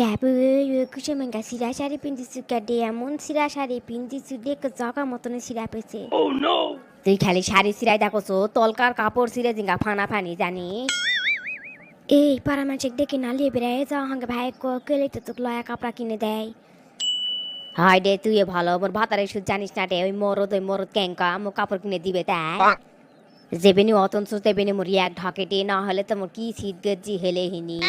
Cab কুসুমেঙ্গা সিরা শাড়ি পিন্ধিছু ক্যাডে এমন সিরা শাড়ি পিন্ধিছু দেখ জগা মতন সিরা পেছে তুই খালি শাড়ি সিরাই দেখছ তলকার কাপড় সিরে জিঙ্গা ফানা ফানি জানিস এই পাড়া মানুষ দেখে না লিয়ে বেড়ায় যা হাঙ্গে ভাই কেলে তো তোকে লয়া কাপড়া কিনে দেয় হাই দে তুই ভালো মোর ভাতারে শুধু জানিস না রে ওই মরদ ওই মরদ ক্যাঙ্কা আমার কাপড় কিনে দিবে তাই যেবেনি অতন তেবেনি মোর এক ঢাকে দে না হলে তো মোর কি শীত গজ্জি হেলে হিনি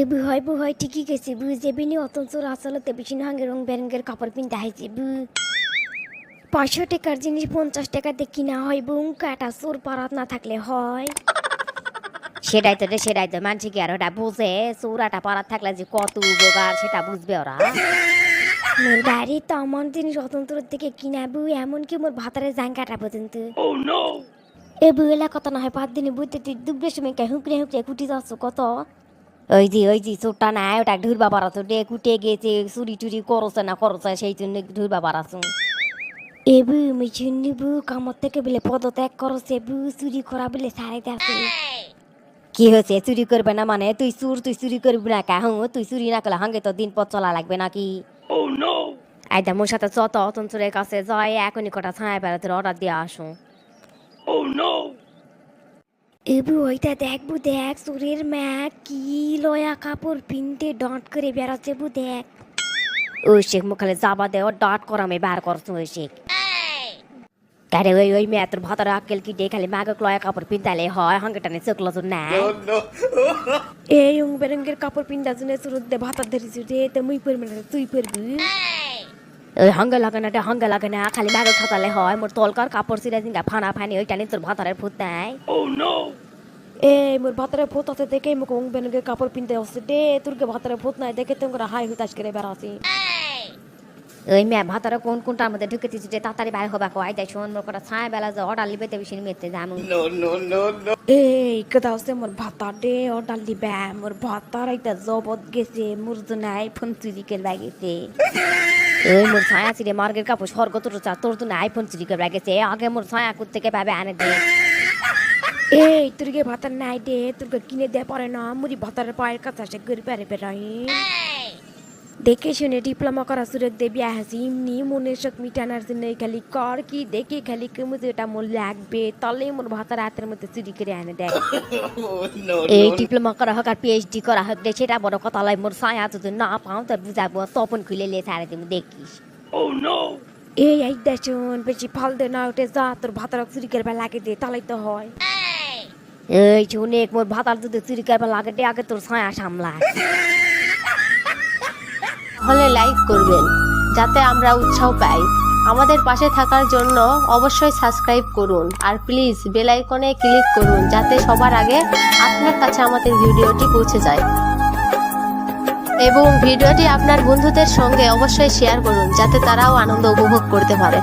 এ বুহাই বুহাই ঠিকই গেছি বু যেবেনি অতন চোর আসলে তেবেছি না হাঙ্গে রং বেরঙ্গের কাপড় কিনতে হাইছে বু। পাঁচশো টাকার জিনিস পঞ্চাশ টাকা দিয়ে কিনা হয় বুম কাটা চোর পারাত না থাকলে হয়। সেটাই তো রে সেটাই তো মানছি কি আর ওটা বুঝে চোরাটা পারাত থাকলে যে কত উপকার সেটা বুঝবে ওরা। মোর বাড়ি তো আমার জিনিস অতন্ত্র থেকে কিনাবু এমনকি মোর ভাতারে জাঙ্গাটা পর্যন্ত। Oh! এ বুয়েলা কত না হয় পাঁচ দিনে বুঝতে তুই দুবড়ে সময় কে হুকরে হুকরে কুটি যাচ্ছ কত? ওই যে ওই যে চোরটা নাই ওটা ঢুর বাবার আছো ডে কুটে গেছে চুরি টুরি করছে না করছে সেই জন্য ঢুর বাবার আছো এবু মিছুনি বু কামত থেকে বলে পদত্যাগ করছে বু চুরি করা বলে সারাইতে আছে কি হয়েছে? চুরি করবে না মানে? তুই চুর তুই চুরি করবি না কা? হুঁ তুই চুরি না করলে হাঙ্গে তো দিন পথ চলা লাগবে নাকি? Oh আইদা মোর সাথে যত অতন্ত্রের কাছে যায় এখনই কটা ছায়া বেড়াতে অর্ডার দিয়ে আসুন Oh no! এবু ওইটা দেখবু দেখ চুরের ম্যাক কি লয়া কাপড় পিনতে ডট করে বেড়াচ্ছে বু দেখ। ও শেখ মুখালে যাবা দে ও ডট করা আমি বার করছ ওই শেখ। কারে ওই ওই মেয়ে তোর ভাতার আক্কেল কি দে খালি মাগক লয়া কাপড় পিন্তালে হয় হাঙ্গটানে চকলো তো না এই রং বেরঙ্গের কাপড় পিন্দা জন্য সুরত দে ভাতার ধরিস রে তো মুই পরবি না তুই পরবি? হাঙ্গা লাগে এটা হাঙ্গা লাগে না। খালি মাগক ঠকালে হয়। মোর তলকার কাপড় সিরা দিন ফানা ফানি ওইটা নিয়ে তোর ভাতারের ফুত নাই। Oh! এই মোর ভাতারের ফুত আছে দেখে মুখ উং বেনগে কাপড় পিনতে আসছে। দে তোরকে ভাতারের ফুত নাই দেখে তোমরা হাই হুতাশ করে বেড়াছি ওই মেয়ে ভাতারে কোন কোনটার মধ্যে ঢুকে দিচ্ছি যে তাড়াতাড়ি বাইরে হবা কো আই যাই শোন মোর কটা ছায়া বেলা যে অর্ডার লিবে তে বেশি মেতে no! এই কথা হচ্ছে মোর ভাতার দে অর্ডার লিবে। মোর ভাতার একটা জবত গেছে মোর জন্য আইফোন চুরি করবা গেছে। ওই মোর ছায়া ছিড়ে মার্গের কাপড় স্বর্গ তোর চা তোর জন্য আইফোন চুরি করবা গেছে। আগে মোর ছায়া কুত থেকে পাবে আনে দে। এই তোরকে ভাতার নাই দে? তোরকে কিনে দে পারে না? মুড়ি ভাতারের পায়ের কাছে আসে গরি পারে বেড়াই। দেখে শুনে ডিপ্লোমা করা সুরেক দে বিয়া হাসি এমনি মনের শখ মিটানোর জন্য খালি কর কি? দেখে খালি কেমন এটা মোর লাগবে। তাহলে মোর ভাতার হাতের মধ্যে চুরি করে আনে দেয়। এই ডিপ্লোমা করা হোক আর পিএইচডি করা হোক দে সেটা বড় কথা লাই মোর ছায়া যদি না পাও তো বুঝাবো তপন খুলে লে সারে তুমি দেখিস। Oh! এই এই দেখুন বেশি ফাল দে না উঠে যা তোর ভাতার চুরি করবে লাগে দে তাহলেই তো হয়। এই! শুনে মোর ভাতার যদি চুরি করবে লাগে দে আগে তোর ছায়া সামলা হলে লাইক করবেন, যাতে আমরা উৎসাহ পাই। আমাদের পাশে থাকার জন্য অবশ্যই সাবস্ক্রাইব করুন, আর প্লিজ বেল আইকনে ক্লিক করুন, যাতে সবার আগে আপনার কাছে আমাদের ভিডিওটি পৌঁছে যায়। এবং ভিডিওটি আপনার বন্ধুদের সঙ্গে অবশ্যই শেয়ার করুন, যাতে তারাও আনন্দ উপভোগ করতে পারে।